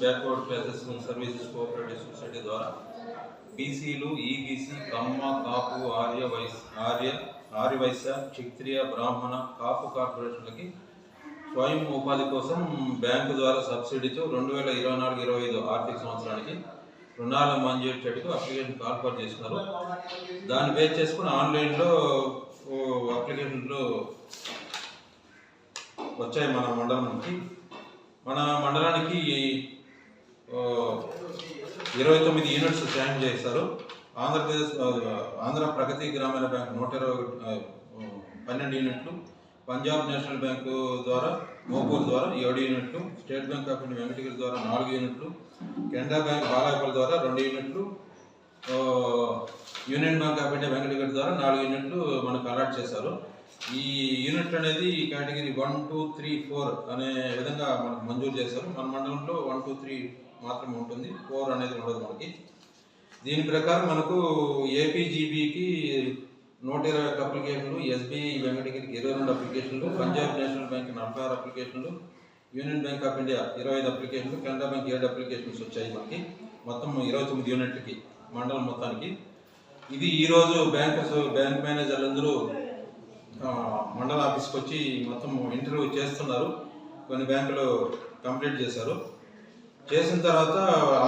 Backward classes services cooperative society ద్వారా బీసీలు EBC Kamma Kapu Arya vice Arya Aryavysya క్షత్రియ బ్రాహ్మణ కాపు కార్పొరేషన్లకి స్వయం ఉపాధి కోసం బ్యాంకు ద్వారా సబ్సిడీతో రెండు వేల ఇరవై నాలుగు ఇరవై ఐదు ఆర్థిక సంవత్సరానికి రుణాలు మంజూరు చేయటకు అప్లికేషన్ కాల్ఫర్ చేస్తున్నారు. దాన్ని బేస్ చేసుకుని ఆన్లైన్లో అప్లికేషన్లు వచ్చాయి మన మండలం నుంచి. మన మండలానికి ఇరవై తొమ్మిది యూనిట్స్ శాంక్షన్ చేశారు. ఆంధ్రప్రదేశ్ ఆంధ్ర ప్రగతి గ్రామీణ బ్యాంక్ నూట ఇరవై ఒకటి, పన్నెండు యూనిట్లు పంజాబ్ నేషనల్ బ్యాంకు ద్వారా మోపూర్ ద్వారా ఏడు యూనిట్లు State Bank of India Venkatagiri ద్వారా నాలుగు యూనిట్లు కెనరా బ్యాంక్ బాలాయపల్ ద్వారా రెండు యూనిట్లు Union Bank of India Venkatagiri ద్వారా నాలుగు యూనిట్లు మనకు అలాట్ చేశారు. ఈ యూనిట్ అనేది ఈ category one two three four అనే విధంగా మనకు మంజూరు చేశారు. మన మండలంలో వన్ టూ త్రీ మాత్రమే ఉంటుంది. ఫోర్ అనేది ఉండదు మనకి. దీని ప్రకారం మనకు ఏపీజీబీకి నూట ఇరవై ఒక్క అప్లికేషన్లు ఎస్బీఐ వెంకటగిరికి ఇరవై రెండు అప్లికేషన్లు పంజాబ్ నేషనల్ బ్యాంక్ నలభై ఆరు అప్లికేషన్లు యూనియన్ బ్యాంక్ ఆఫ్ ఇండియా ఇరవై ఐదు అప్లికేషన్లు కెనరా బ్యాంక్ ఏడు అప్లికేషన్స్ వచ్చాయి మనకి. మొత్తం ఇరవై తొమ్మిది యూనిట్లకి మండలం మొత్తానికి. ఇది ఈరోజు బ్యాంకర్స్ బ్యాంక్ మేనేజర్లు అందరూ మండల ఆఫీస్కి వచ్చి మొత్తం ఇంటర్వ్యూ చేస్తున్నారు. కొన్ని బ్యాంకులు కంప్లీట్ చేశారు. చేసిన తర్వాత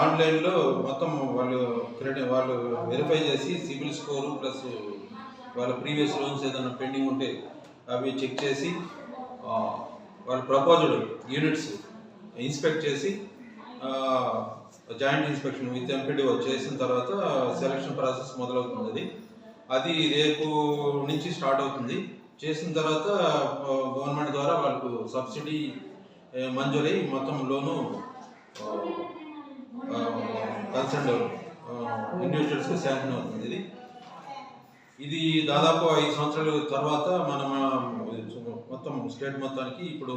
ఆన్లైన్లో మొత్తం వాళ్ళు క్రెడిట్ వాళ్ళు వెరిఫై చేసి సిబిల్ స్కోరు ప్లస్ వాళ్ళ ప్రీవియస్ లోన్స్ ఏదైనా పెండింగ్ ఉంటే అవి చెక్ చేసి వాళ్ళ ప్రపోజల్ యూనిట్స్ ఇన్స్పెక్ట్ చేసి జాయింట్ ఇన్స్పెక్షన్ విత్ ఎంపీడీఓ చేసిన తర్వాత సెలక్షన్ ప్రాసెస్ మొదలవుతుంది అది. అది రేపు నుంచి స్టార్ట్ అవుతుంది. చేసిన తర్వాత గవర్నమెంట్ ద్వారా వాళ్ళకు సబ్సిడీ మంజూరై మొత్తం లోను కన్సర్న్ ఇండివిజువల్స్కి శాంక్షన్ అవుతుంది ఇది. ఇది దాదాపు ఐదు సంవత్సరాల తర్వాత మనం మొత్తం స్టేట్ మొత్తానికి ఇప్పుడు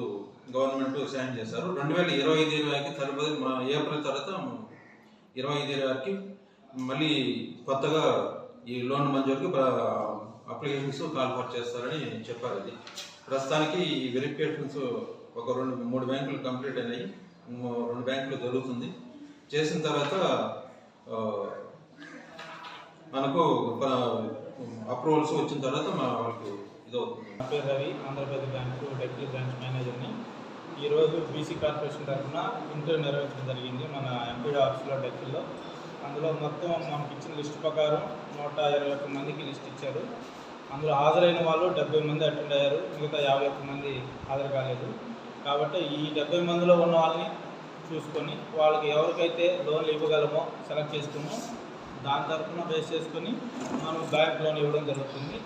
గవర్నమెంట్ శాంక్షన్ చేశారు. రెండు వేల ఇరవై ఐదు ఇరవైకి తర్వాత ఏప్రిల్ తర్వాత ఇరవై ఐదు ఇరవైకి మళ్ళీ కొత్తగా ఈ లోన్ మంజూరుకి అప్లికేషన్స్ కాల్ఫర్ చేస్తారని చెప్పారు అది ప్రస్తుతానికి ఈ వెరిఫికేషన్స్ ఒక రెండు మూడు బ్యాంకులు కంప్లీట్ అయినాయి. రెండు బ్యాంకులు జరుగుతుంది. చేసిన తర్వాత మనకు అప్రూవల్స్ వచ్చిన తర్వాత మన వాళ్ళకు ఇదవుతుంది. నా పేరు Ravi Andhra Pradesh bank deputy branch మేనేజర్ని. ఈరోజు బీసీ కార్పొరేషన్ తరఫున ఇంటర్వ్యూ నిర్వహించడం జరిగింది మన ఎంపీడీ ఆఫీస్లో డెప్యూలో అందులో మొత్తం మనకి ఇచ్చిన లిస్ట్ ప్రకారం నూట ఇరవై ఒక్క మందికి లిస్ట్ ఇచ్చారు. అందులో హాజరైన వాళ్ళు డెబ్బై మంది అటెండ్ అయ్యారు. మిగతా యాభై ఒక్క మంది హాజరు కాలేదు. కాబట్టి ఈ డెబ్బై మందిలో ఉన్న వాళ్ళని చూసుకొని వాళ్ళకి ఎవరికైతే లోన్లు ఇవ్వగలమో సెలెక్ట్ చేసుకుని దాని తరఫున బేస్ చేసుకొని మనం బ్యాంక్ లోన్ ఇవ్వడం జరుగుతుంది.